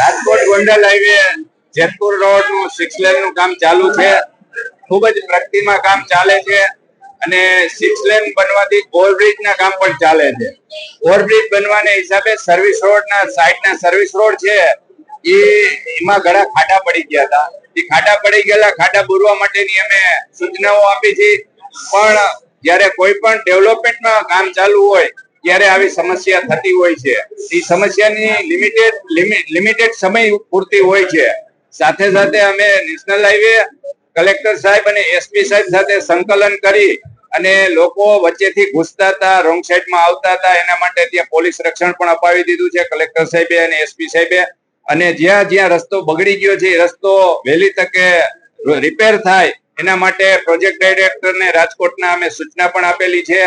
Rajkot Gondal highway, Jetpur રોડનું six લેનનું કામ ચાલુ છે. ખૂબ જ પ્રગતિમાં કામ ચાલે છે અને સિક્સ લેન બનવાથી ઓવરબ્રિજ ના કામ પણ ચાલે છે. ઓવરબ્રિજ બનવાને હિસાબે સર્વિસ રોડ ના સાઈડ ના સર્વિસ રોડ છે એ એમાં ઘણા ખાડા પડી ગયા હતા. એ ખાડા પડી ગયેલા, ખાડા પૂરવા માટેની અમે સૂચનાઓ આપી છે. પણ જ્યારે કોઈ પણ ડેવલપમેન્ટમાં કામ ચાલુ હોય ત્યારે આવી સમસ્યા થતી હોય છે એ સમસ્યાની લિમિટેડ લિમિટેડ સમય પૂરતી હોય છે. સાથે સાથે અમે નેશનલ હાઈવે કલેક્ટર સાહેબ અને એસપી સાહેબ સાથે સંકલન કરી અને લોકો વચ્ચેથી ઘૂસતા હતા રોંગ સાઈડમાં આવતા હતા, એના માટે ત્યાં પોલીસ રક્ષણ પણ અપાવી દીધું છે કલેક્ટર સાહેબે અને એસપી સાહેબે. અને જ્યાં જ્યાં રસ્તો બગડી ગયો છે, એ રસ્તો વહેલી તકે રિપેર થાય એના માટે પ્રોજેક્ટ ડાયરેક્ટર ને રાજકોટના અમે સૂચના પણ આપેલી છે.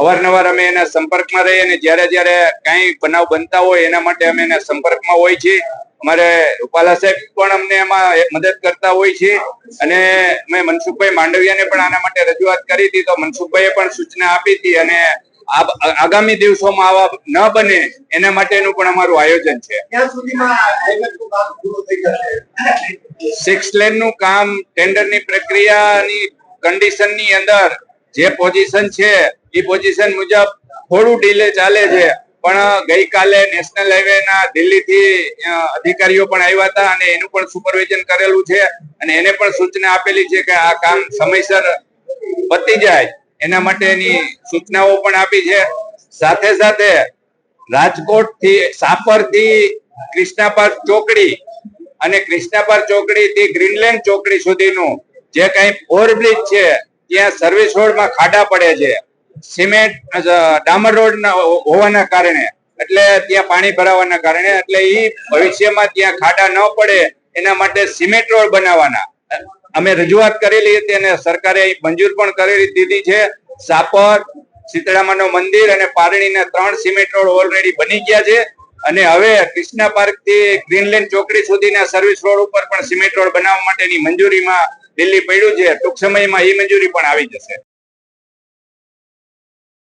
અવારનવાર અમે એના સંપર્કમાં રહીએ અને જ્યારે જ્યારે કાંઈ બનાવ બનતા હોય એના માટે અમે એના સંપર્કમાં હોય છીએ. અમારે રૂપાલા સાહેબ પણ અમને એમાં મદદ કરતા હોય છે અને મેં મનસુખભાઈ માંડવિયાને પણ આના માટે રજૂઆત કરી હતી તો મનસુખભાઈએ પણ સૂચના આપી હતી અને આગામી દિવસોમાં આવા ન બને એના માટેનું પણ અમારું આયોજન છે. સિક્સ લેનનું કામ ટેન્ડરની પ્રક્રિયાની કન્ડિશનની અંદર જે પોઝિશન છે, એ પોઝિશન મુજબ થોડું ડીલે ચાલે છે. પણ ગઈકાલે નેશનલ હાઈવે ના દિલ્હી થી અધિકારીઓ પણ આવ્યા હતા અને એનું પણ સુપરવિઝન કરેલું છે. અને એને પણ સૂચના આપેલી છે કે આ કામ સમયસર પતી જાય. એના માટેની સૂચનાઓ પણ આપી છે. સાથે સાથે રાજકોટથી સાપરથી કૃષ્ણા ચોકડી અને કૃષ્ણાપર ચોકડી થી ગ્રીનલેન્ડ ચોકડી સુધીનું જે કઈ ઓવરબ્રિજ છે, ત્યાં સર્વિસ રોડમાં ખાડા પડે છે. સિમેન્ટ ડામર રોડ હોવાના કારણે. એટલે ત્યાં પાણી ભરાવાના કારણે. એટલે એ ભવિષ્યમાં ત્યાં ખાડા ન પડે, એના માટે સિમેન્ટ રોડ બનાવવાના. અમે રજૂઆત કરેલી હતી અને સરકારે મંજૂર પણ કરેલી દીધી છે. સાપર, શીતળામાનું મંદિર અને પારણીના ત્રણ સિમેન્ટ રોડ ઓલરેડી બની ગયા છે. અને હવે કૃષ્ણા પાર્કથી ગ્રીનલેન્ડ ચોકડી સુધીના સર્વિસ રોડ ઉપર પણ સિમેન્ટ રોડ બનાવવા માટેની મંજૂરીમાં દિલ્હી પડ્યું છે. ટૂંક સમયમાં એ મંજૂરી પણ આવી જશે.